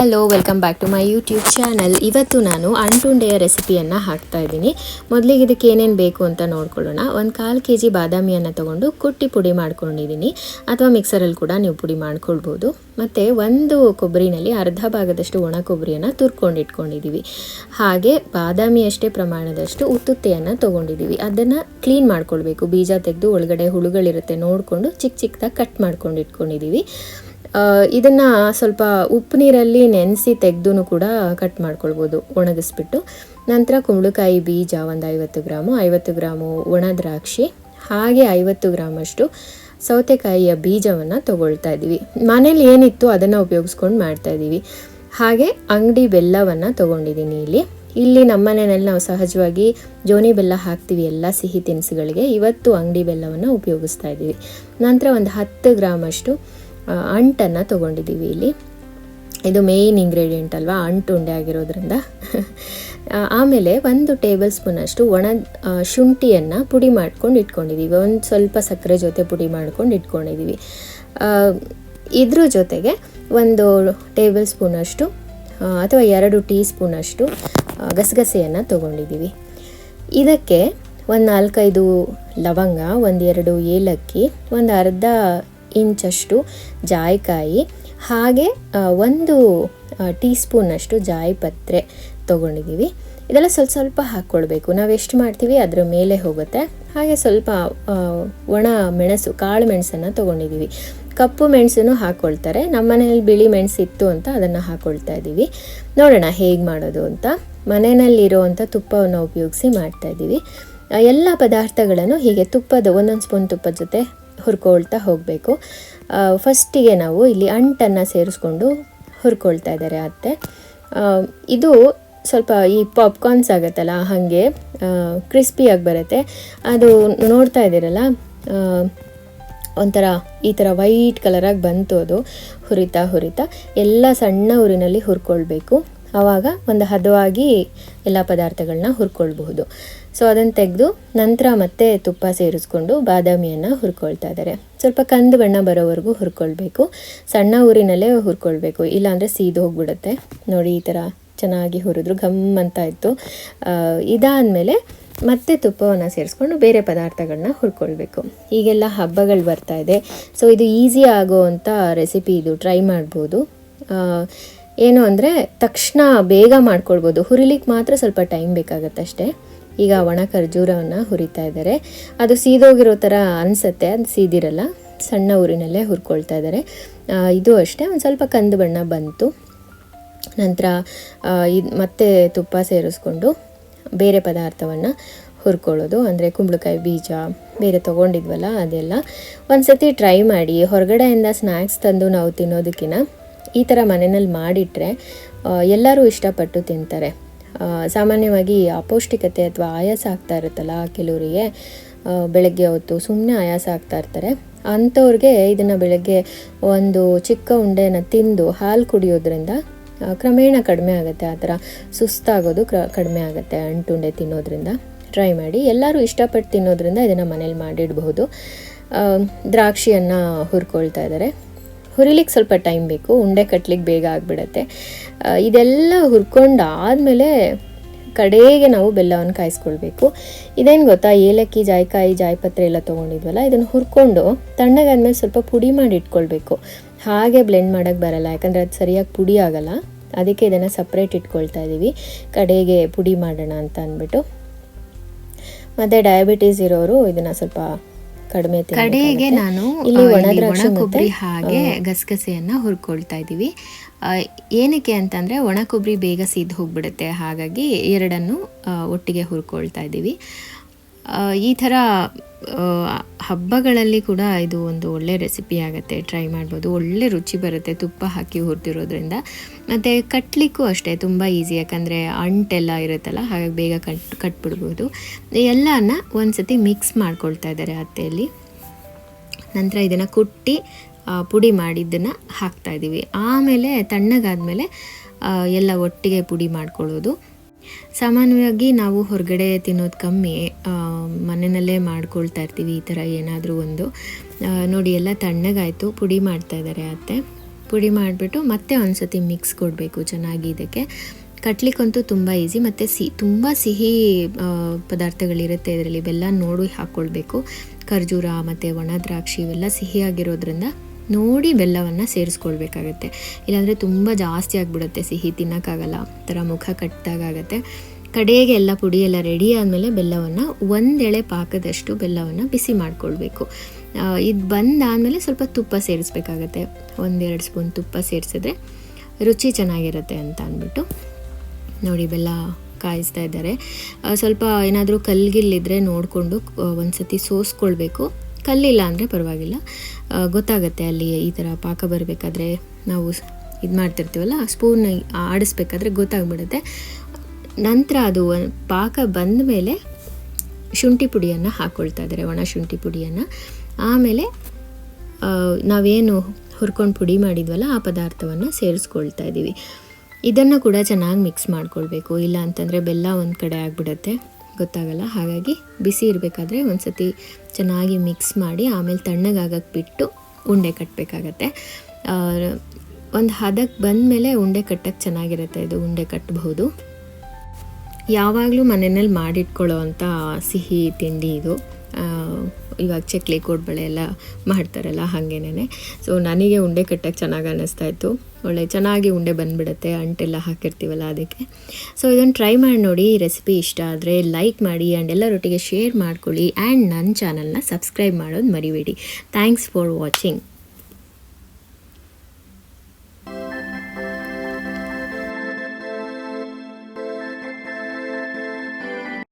Hello welcome back to my YouTube channel ಇವತ್ತು ನಾನು ಅಂಟುಂಡೆಯ ರೆಸಿಪಿಯನ್ನು ಹಾಕ್ತಾ ಇದ್ದೀನಿ. ಮೊದಲಿಗೆ ಇದಕ್ಕೆ ಏನೇನು ಬೇಕು ಅಂತ ನೋಡ್ಕೊಳ್ಳೋಣ. ಒಂದು ಕಾಲು ಕೆ ಜಿ ಬಾದಾಮಿಯನ್ನು ತೊಗೊಂಡು ಕುಟ್ಟಿ ಪುಡಿ ಮಾಡ್ಕೊಂಡಿದ್ದೀನಿ. ಅಥವಾ ಮಿಕ್ಸರಲ್ಲಿ ಕೂಡ ನೀವು ಪುಡಿ ಮಾಡ್ಕೊಳ್ಬೋದು. ಮತ್ತು ಒಂದು ಕೊಬ್ಬರಿನಲ್ಲಿ ಅರ್ಧ ಭಾಗದಷ್ಟು ಒಣ ಕೊಬ್ಬರಿಯನ್ನು ತುರ್ಕೊಂಡಿಟ್ಕೊಂಡಿದ್ದೀವಿ ಹಾಗೆ ಬಾದಾಮಿ ಅಷ್ಟೇ ಪ್ರಮಾಣದಷ್ಟು ಉತ್ತುತ್ತೆಯನ್ನು ತೊಗೊಂಡಿದ್ದೀವಿ ಅದನ್ನು ಕ್ಲೀನ್ ಮಾಡ್ಕೊಳ್ಬೇಕು. ಬೀಜ ತೆಗೆದು ಒಳಗಡೆ ಹುಳುಗಳಿರುತ್ತೆ ನೋಡಿಕೊಂಡು ಚಿಕ್ಕ ಚಿಕ್ಕದಾಗಿ ಕಟ್ ಮಾಡ್ಕೊಂಡು ಇಟ್ಕೊಂಡಿದ್ದೀವಿ ಆ, ಇದನ್ನ ಸ್ವಲ್ಪ ಉಪ್ಪು ನೀರಲ್ಲಿ ನೆನೆಸಿ ತೆಗೆದು ಕೂಡ ಕಟ್ ಮಾಡ್ಕೊಳ್ಬೋದು, ಒಣಗಿಸ್ಬಿಟ್ಟು. ನಂತರ ಕುಂಬಳಕಾಯಿ ಬೀಜ ಒಂದು ಐವತ್ತು ಗ್ರಾಮು ಐವತ್ತು ಗ್ರಾಮು ಒಣ ದ್ರಾಕ್ಷಿ, ಹಾಗೆ ಐವತ್ತು ಗ್ರಾಮಷ್ಟು ಸೌತೆಕಾಯಿಯ ಬೀಜವನ್ನು ತಗೊಳ್ತಾ ಇದ್ದೀವಿ ಮನೇಲಿ ಏನಿತ್ತು ಅದನ್ನು ಉಪಯೋಗಿಸ್ಕೊಂಡು ಮಾಡ್ತಾ ಇದ್ದೀವಿ ಹಾಗೆ ಅಂಗಡಿ ಬೆಲ್ಲವನ್ನು ತಗೊಂಡಿದ್ದೀನಿ ಇಲ್ಲಿ. ಇಲ್ಲಿ ನಮ್ಮ ಮನೆಯಲ್ಲಿ ನಾವು ಸಹಜವಾಗಿ ಜೋನಿ ಬೆಲ್ಲ ಹಾಕ್ತೀವಿ, ಎಲ್ಲ ಸಿಹಿ ತಿನಿಸುಗಳಿಗೆ. ಇವತ್ತು ಅಂಗಡಿ ಬೆಲ್ಲವನ್ನು ಉಪಯೋಗಿಸ್ತಾ ಇದ್ದೀವಿ ನಂತರ ಒಂದು ಹತ್ತು ಗ್ರಾಮಷ್ಟು ಅಂಟನ್ನು ತೊಗೊಂಡಿದ್ದೀವಿ ಇಲ್ಲಿ. ಇದು ಮೇಯ್ನ್ ಇಂಗ್ರೀಡಿಯೆಂಟ್ ಅಲ್ವಾ? ಅಂಟು ಉಂಡೆ ಆಗಿರೋದ್ರಿಂದ. ಆಮೇಲೆ ಒಂದು ಟೇಬಲ್ ಸ್ಪೂನಷ್ಟು ಒಣ ಶುಂಠಿಯನ್ನು ಪುಡಿ ಮಾಡ್ಕೊಂಡು ಇಟ್ಕೊಂಡಿದ್ದೀವಿ. ಒಂದು ಸ್ವಲ್ಪ ಸಕ್ಕರೆ ಜೊತೆ ಪುಡಿ ಮಾಡ್ಕೊಂಡು ಇಟ್ಕೊಂಡಿದ್ದೀವಿ. ಇದ್ರ ಜೊತೆಗೆ ಒಂದು ಟೇಬಲ್ ಸ್ಪೂನಷ್ಟು ಅಥವಾ ಎರಡು ಟೀ ಸ್ಪೂನಷ್ಟು ಗಸಗಸೆಯನ್ನು ತೊಗೊಂಡಿದ್ದೀವಿ. ಇದಕ್ಕೆ ಒಂದು ನಾಲ್ಕೈದು ಲವಂಗ ಒಂದೆರಡು ಏಲಕ್ಕಿ, ಒಂದು ಅರ್ಧ ಇಂಚಷ್ಟು ಜಾಯಿಕಾಯಿ ಹಾಗೆ ಒಂದು ಟೀ ಸ್ಪೂನಷ್ಟು ಜಾಯಿಪತ್ರೆ ತೊಗೊಂಡಿದ್ದೀವಿ ಇದೆಲ್ಲ ಸ್ವಲ್ಪ ಸ್ವಲ್ಪ ಹಾಕ್ಕೊಳ್ಬೇಕು. ನಾವು ಎಷ್ಟು ಮಾಡ್ತೀವಿ ಅದರ ಮೇಲೆ ಹೋಗುತ್ತೆ. ಹಾಗೆ ಸ್ವಲ್ಪ ಒಣ ಮೆಣಸು ಕಾಳು ಮೆಣಸನ್ನು ತೊಗೊಂಡಿದ್ದೀವಿ ಕಪ್ಪು ಮೆಣಸನ್ನು ಹಾಕ್ಕೊಳ್ತಾರೆ ನಮ್ಮ ಮನೆಯಲ್ಲಿ ಬಿಳಿ ಮೆಣಸು ಇತ್ತು ಅಂತ ಅದನ್ನು ಹಾಕ್ಕೊಳ್ತಾ ಇದ್ದೀವಿ ನೋಡೋಣ ಹೇಗೆ ಮಾಡೋದು ಅಂತ. ಮನೆಯಲ್ಲಿರುವಂಥ ತುಪ್ಪವನ್ನು ಉಪಯೋಗಿಸಿ ಮಾಡ್ತಾ ಆ, ಎಲ್ಲ ಪದಾರ್ಥಗಳನ್ನು ಹೀಗೆ ತುಪ್ಪದ ಒಂದೊಂದು ಸ್ಪೂನ್ ತುಪ್ಪದ ಜೊತೆ ಹುರ್ಕೊಳ್ತಾ ಹೋಗಬೇಕು. ಫಸ್ಟಿಗೆ ನಾವು ಇಲ್ಲಿ ಅಂಟನ್ನು ಸೇರಿಸ್ಕೊಂಡು ಹುರ್ಕೊಳ್ತಾ ಇದ್ದಾರೆ ಅತ್ತೆ. ಇದು ಸ್ವಲ್ಪ ಈ ಪಾಪ್ಕಾರ್ನ್ಸ್ ಆಗುತ್ತಲ್ಲ, ಹಾಗೆ ಕ್ರಿಸ್ಪಿಯಾಗಿ ಬರುತ್ತೆ. ಅದು ನೋಡ್ತಾ ಇದ್ದೀರಲ್ಲ ಒಂಥರ ಈ ಥರ ವೈಟ್ ಕಲರಾಗಿ ಬಂತು ಅದು. ಹುರಿತಾ ಹುರಿತಾ ಎಲ್ಲ ಸಣ್ಣ ಊರಿನಲ್ಲಿ ಹುರ್ಕೊಳ್ಬೇಕು. ಆವಾಗ ಒಂದು ಹದವಾಗಿ ಎಲ್ಲ ಪದಾರ್ಥಗಳನ್ನ ಹುರ್ಕೊಳ್ಬಹುದು. ಸೊ ಅದನ್ನು ತೆಗೆದು ನಂತರ ಮತ್ತೆ ತುಪ್ಪ ಸೇರಿಸ್ಕೊಂಡು ಬಾದಾಮಿಯನ್ನು ಹುರ್ಕೊಳ್ತಾ ಇದ್ದಾರೆ ಸ್ವಲ್ಪ ಕಂದು ಬಣ್ಣ ಬರೋವರೆಗೂ ಹುರ್ಕೊಳ್ಬೇಕು. ಸಣ್ಣ ಊರಿನಲ್ಲೇ ಹುರ್ಕೊಳ್ಬೇಕು. ಇಲ್ಲಾಂದರೆ ಸೀದು ಹೋಗ್ಬಿಡುತ್ತೆ. ನೋಡಿ, ಈ ಥರ ಚೆನ್ನಾಗಿ ಹುರಿದ್ರು ಘಮ್ ಅಂತ ಇತ್ತು. ಇದಾದಮೇಲೆ ಮತ್ತೆ ತುಪ್ಪವನ್ನು ಸೇರಿಸ್ಕೊಂಡು ಬೇರೆ ಪದಾರ್ಥಗಳನ್ನ ಹುರ್ಕೊಳ್ಬೇಕು. ಈಗೆಲ್ಲ ಹಬ್ಬಗಳು ಬರ್ತಾ ಇದೆ. ಸೊ ಇದು ಈಸಿ ಆಗೋವಂಥ ರೆಸಿಪಿ ಇದು ಟ್ರೈ ಮಾಡ್ಬೋದು. ಏನು ಅಂದರೆ ತಕ್ಷಣ ಬೇಗ ಮಾಡ್ಕೊಳ್ಬೋದು. ಹುರಿಲಿಕ್ಕೆ ಮಾತ್ರ ಸ್ವಲ್ಪ ಟೈಮ್ ಬೇಕಾಗತ್ತೆ ಅಷ್ಟೇ. ಈಗ ಒಣ ಖರ್ಜೂರವನ್ನು ಹುರಿತಾ ಇದ್ದಾರೆ. ಅದು ಸೀದೋಗಿರೋ ಥರ ಅನಿಸತ್ತೆ, ಅದು ಸೀದಿರಲ್ಲ. ಸಣ್ಣ ಊರಿನಲ್ಲೇ ಹುರ್ಕೊಳ್ತಾ ಇದ್ದಾರೆ. ಇದು ಅಷ್ಟೇ. ಒಂದು ಸ್ವಲ್ಪ ಕಂದು ಬಣ್ಣ ಬಂತು. ನಂತರ ಇದು ಮತ್ತೆ ತುಪ್ಪ ಸೇರಿಸ್ಕೊಂಡು ಬೇರೆ ಪದಾರ್ಥವನ್ನು ಹುರ್ಕೊಳ್ಳೋದು. ಅಂದರೆ ಕುಂಬಳಕಾಯಿ ಬೀಜ, ಬೇರೆ ತೊಗೊಂಡಿದ್ವಲ್ಲ ಅದೆಲ್ಲ. ಒಂದು ಸತಿ ಟ್ರೈ ಮಾಡಿ. ಹೊರಗಡೆಯಿಂದ ಸ್ನ್ಯಾಕ್ಸ್ ತಂದು ನಾವು ತಿನ್ನೋದಕ್ಕಿಂತ ಈ ಥರ ಮನೆಯಲ್ಲಿ ಮಾಡಿಟ್ರೆ ಎಲ್ಲರೂ ಇಷ್ಟಪಟ್ಟು ತಿಂತಾರೆ. ಸಾಮಾನ್ಯವಾಗಿ ಅಪೌಷ್ಟಿಕತೆ ಅಥವಾ ಆಯಾಸ ಆಗ್ತಾ ಇರುತ್ತಲ್ಲ ಕೆಲವರಿಗೆ ಬೆಳಗ್ಗೆ ಹೊತ್ತು ಸುಮ್ಮನೆ ಆಯಾಸ ಆಗ್ತಾ ಇರ್ತಾರೆ. ಅಂಥವ್ರಿಗೆ ಇದನ್ನು ಬೆಳಗ್ಗೆ ಒಂದು ಚಿಕ್ಕ ಉಂಡೆನ ತಿಂದು ಹಾಲು ಕುಡಿಯೋದ್ರಿಂದ ಕ್ರಮೇಣ ಕಡಿಮೆ ಆಗುತ್ತೆ. ಆ ಥರ ಸುಸ್ತಾಗೋದು ಕ್ರ, ಕಡಿಮೆ ಆಗುತ್ತೆ ಅಂಟುಂಡೆ ತಿನ್ನೋದ್ರಿಂದ. ಟ್ರೈ ಮಾಡಿ. ಎಲ್ಲರೂ ಇಷ್ಟಪಟ್ಟು ತಿನ್ನೋದ್ರಿಂದ ಇದನ್ನು ಮನೇಲಿ ಮಾಡಿಡಬಹುದು. ದ್ರಾಕ್ಷಿಯನ್ನು ಹುರ್ಕೊಳ್ತಾ ಇದ್ದಾರೆ. ಹುರಿಲಿಕ್ಕೆ ಸ್ವಲ್ಪ ಟೈಮ್ ಬೇಕು, ಉಂಡೆ ಕಟ್ಲಿಕ್ಕೆ ಬೇಗ ಆಗಿಬಿಡತ್ತೆ. ಇದೆಲ್ಲ ಹುರ್ಕೊಂಡು ಆದಮೇಲೆ ಕಡೆಗೆ ನಾವು ಬೆಲ್ಲವನ್ನು ಕಾಯಿಸ್ಕೊಳ್ಬೇಕು. ಇದೇನು ಗೊತ್ತಾ, ಏಲಕ್ಕಿ, ಜಾಯ್ಕಾಯಿ, ಜಾಯ್ಪತ್ರೆ ಎಲ್ಲ ತೊಗೊಂಡಿದ್ವಲ್ಲ, ಇದನ್ನು ಹುರ್ಕೊಂಡು ತಣ್ಣಗಾದ್ಮೇಲೆ ಸ್ವಲ್ಪ ಪುಡಿ ಮಾಡಿ ಇಟ್ಕೊಳ್ಬೇಕು. ಹಾಗೆ ಬ್ಲೆಂಡ್ ಮಾಡೋಕ್ಕೆ ಬರಲ್ಲ, ಯಾಕಂದರೆ ಅದು ಸರಿಯಾಗಿ ಪುಡಿ ಆಗಲ್ಲ. ಅದಕ್ಕೆ ಇದನ್ನು ಸಪ್ರೇಟ್ ಇಟ್ಕೊಳ್ತಾ ಇದ್ದೀವಿ ಕಡೆಗೆ ಪುಡಿ ಮಾಡೋಣ ಅಂತ ಅಂದ್ಬಿಟ್ಟು. ಮತ್ತು ಡಯಾಬಿಟೀಸ್ ಇರೋರು ಇದನ್ನು ಸ್ವಲ್ಪ ಕಡಿಮೆ ಕಡೆಗೆ. ನಾನು ಇಲ್ಲಿ ಒಣ ಕೊಬ್ಬರಿ ಹಾಗೆ ಗಸಗಸೆಯನ್ನ ಹುರ್ಕೊಳ್ತಾ ಇದ್ದೀವಿ. ಏನಕ್ಕೆ ಅಂತಂದ್ರೆ ಒಣ ಕೊಬ್ಬರಿ ಬೇಗ ಸಿದ್ದು ಹೋಗ್ಬಿಡುತ್ತೆ. ಹಾಗಾಗಿ ಎರಡನ್ನು ಒಟ್ಟಿಗೆ ಹುರ್ಕೊಳ್ತಾ ಇದ್ದೀವಿ. ಈ ಥರ ಆ, ಹಬ್ಬಗಳಲ್ಲಿ ಕೂಡ ಇದು ಒಂದು ಒಳ್ಳೆ ರೆಸಿಪಿ ಆಗುತ್ತೆ. ಟ್ರೈ ಮಾಡ್ಬೋದು. ಒಳ್ಳೆ ರುಚಿ ಬರುತ್ತೆ ತುಪ್ಪ ಹಾಕಿ ಹುರಿದಿರೋದ್ರಿಂದ. ಮತ್ತು ಕಟ್ಟಲಿಕ್ಕೂ ಅಷ್ಟೇ ತುಂಬ ಈಸಿ ಯಾಕಂದರೆ ಅಂಟೆಲ್ಲ ಇರುತ್ತಲ್ಲ, ಹಾಗಾಗಿ ಬೇಗ ಕಟ್, ಕಟ್ಬಿಡ್ಬೋದು. ಎಲ್ಲನ ಒಂದು ಸತಿ ಮಿಕ್ಸ್ ಮಾಡ್ಕೊಳ್ತಾ ಇದ್ದಾರೆ ಅತ್ತೆಯಲ್ಲಿ. ನಂತರ ಇದನ್ನು ಕುಟ್ಟಿ ಪುಡಿ ಮಾಡಿದ್ದನ್ನು ಹಾಕ್ತಾ ಇದ್ದೀವಿ ಆಮೇಲೆ ತಣ್ಣಗಾದ್ಮೇಲೆ ಎಲ್ಲ ಒಟ್ಟಿಗೆ ಪುಡಿ ಮಾಡ್ಕೊಳ್ಳೋದು. ಸಾಮಾನ್ಯವಾಗಿ ನಾವು ಹೊರಗಡೆ ತಿನ್ನೋದು ಕಮ್ಮಿ ಮನೆಯಲ್ಲೇ ಮಾಡ್ಕೊಳ್ತಾ ಇರ್ತೀವಿ, ಈ ಥರ ಏನಾದರೂ ಒಂದು. ನೋಡಿ, ಎಲ್ಲ ತಣ್ಣಗಾಯಿತು, ಪುಡಿ ಮಾಡ್ತಾ ಇದ್ದಾರೆ ಅತ್ತೆ. ಪುಡಿ ಮಾಡಿಬಿಟ್ಟು ಮತ್ತೆ ಒಂದು ಸತಿ ಮಿಕ್ಸ್ ಕೊಡಬೇಕು, ಚೆನ್ನಾಗಿ ಇದಕ್ಕೆ. ಕಟ್ಲಿಕ್ಕಂತೂ ತುಂಬ ಈಸಿ ಮತ್ತು ಸಿ, ತುಂಬ ಸಿಹಿ ಪದಾರ್ಥಗಳಿರುತ್ತೆ ಇದರಲ್ಲಿ. ಬೆಲ್ಲ ನೋಡಿ ಹಾಕ್ಕೊಳ್ಬೇಕು. ಖರ್ಜೂರ, ಮತ್ತು ಒಣ ದ್ರಾಕ್ಷಿ ಇವೆಲ್ಲ ಸಿಹಿಯಾಗಿರೋದ್ರಿಂದ ನೋಡಿ ಬೆಲ್ಲವನ್ನು ಸೇರಿಸ್ಕೊಳ್ಬೇಕಾಗತ್ತೆ. ಇಲ್ಲಾಂದರೆ ತುಂಬ ಜಾಸ್ತಿ ಆಗಿಬಿಡುತ್ತೆ ಸಿಹಿ ತಿನ್ನೋಕ್ಕಾಗಲ್ಲ ಥರ ಮುಖ ಕಟ್ಟಿದಾಗತ್ತೆ ಕಡೆಗೆ ಎಲ್ಲ ಪುಡಿ ಎಲ್ಲ ರೆಡಿ ಆದಮೇಲೆ ಬೆಲ್ಲವನ್ನು ಒಂದೆಳೆ ಪಾಕದಷ್ಟು ಬೆಲ್ಲವನ್ನು ಬಿಸಿ ಮಾಡಿಕೊಳ್ಬೇಕು. ಇದು ಬಂದಾದಮೇಲೆ ಸ್ವಲ್ಪ ತುಪ್ಪ ಸೇರಿಸ್ಬೇಕಾಗತ್ತೆ. ಒಂದೆರಡು ಸ್ಪೂನ್ ತುಪ್ಪ ಸೇರಿಸಿದ್ರೆ ರುಚಿ ಚೆನ್ನಾಗಿರುತ್ತೆ ಅಂತ ಅಂದ್ಬಿಟ್ಟು. ನೋಡಿ, ಬೆಲ್ಲ ಕಾಯಿಸ್ತಾ ಇದ್ದಾರೆ. ಸ್ವಲ್ಪ ಏನಾದರೂ ಕಲ್ಗಿಲ್ಲಿದ್ರೆ ನೋಡಿಕೊಂಡು ಒಂದು ಸತಿ ಸೋಸ್ಕೊಳ್ಬೇಕು. ಕಲ್ಲಿಲ್ಲ ಅಂದರೆ ಪರವಾಗಿಲ್ಲ. ಗೊತ್ತಾಗುತ್ತೆ ಅಲ್ಲಿ ಈ ಥರ ಪಾಕ ಬರಬೇಕಾದ್ರೆ ನಾವು ಇದು ಮಾಡ್ತಿರ್ತೀವಲ್ಲ ಸ್ಪೂನ್ ಆಡಿಸ್ಬೇಕಾದ್ರೆ ಗೊತ್ತಾಗ್ಬಿಡುತ್ತೆ. ನಂತರ ಅದು ಪಾಕ ಬಂದ ಮೇಲೆ ಶುಂಠಿ ಪುಡಿಯನ್ನು ಹಾಕ್ಕೊಳ್ತಾ ಇದ್ದಾರೆ ಒಣ ಶುಂಠಿ ಪುಡಿಯನ್ನು. ಆಮೇಲೆ ನಾವೇನು ಹುರ್ಕೊಂಡು ಪುಡಿ ಮಾಡಿದ್ವಲ್ಲ, ಆ ಪದಾರ್ಥವನ್ನು ಸೇರಿಸ್ಕೊಳ್ತಾ ಇದ್ದೀವಿ ಇದನ್ನು ಕೂಡ ಚೆನ್ನಾಗಿ ಮಿಕ್ಸ್ ಮಾಡ್ಕೊಳ್ಬೇಕು. ಇಲ್ಲ ಅಂತಂದರೆ ಬೆಲ್ಲ ಒಂದು ಕಡೆ ಆಗಿಬಿಡುತ್ತೆ. ಗೊತ್ತಾಗಲ್ಲ. ಹಾಗಾಗಿ ಬಿಸಿ ಇರಬೇಕಾದ್ರೆ ಒಂದು ಸತಿ ಚೆನ್ನಾಗಿ ಮಿಕ್ಸ್ ಮಾಡಿ ಆಮೇಲೆ ತಣ್ಣಗಾಗಕ್ಕೆ ಬಿಟ್ಟು ಉಂಡೆ ಕಟ್ಟಬೇಕಾಗತ್ತೆ ಒಂದು ಹದಕ್ಕೆ ಬಂದಮೇಲೆ ಉಂಡೆ ಕಟ್ಟಕ್ಕೆ ಚೆನ್ನಾಗಿರುತ್ತೆ ಇದು, ಉಂಡೆ ಕಟ್ಟಬಹುದು ಯಾವಾಗಲೂ ಮನೆಯಲ್ಲಿ ಮಾಡಿಟ್ಕೊಳ್ಳೋ ಅಂಥ ಸಿಹಿ ತಿಂಡಿ ಇದು. ಇವಾಗ ಚಕ್ಲಿ ಕೋಡ್ಬಳೆ ಎಲ್ಲ ಮಾಡ್ತಾರಲ್ಲ ಹಾಗೇನೇ ಸೊ ನನಗೆ ಉಂಡೆ ಕಟ್ಟಕ್ಕೆ ಚೆನ್ನಾಗಿ ಅನ್ನಿಸ್ತಾ ಇತ್ತು. ಒಳ್ಳೆ ಚೆನ್ನಾಗಿ ಉಂಡೆ ಬಂದ್ಬಿಡುತ್ತೆ, ಅಂಟೆಲ್ಲ ಹಾಕಿರ್ತೀವಲ್ಲ ಅದಕ್ಕೆ. ಸೊ ಇದನ್ನು ಟ್ರೈ ಮಾಡಿ ನೋಡಿ ರೆಸಿಪಿ ಇಷ್ಟ ಆದರೆ ಲೈಕ್ ಮಾಡಿ ಆ್ಯಂಡ್ ಎಲ್ಲರೊಟ್ಟಿಗೆ ಶೇರ್ ಮಾಡ್ಕೊಳ್ಳಿ. ಆ್ಯಂಡ್ ನನ್ನ ಚಾನಲ್ನ ಸಬ್ಸ್ಕ್ರೈಬ್ ಮಾಡೋದು ಮರಿಬೇಡಿ. Thanks for watching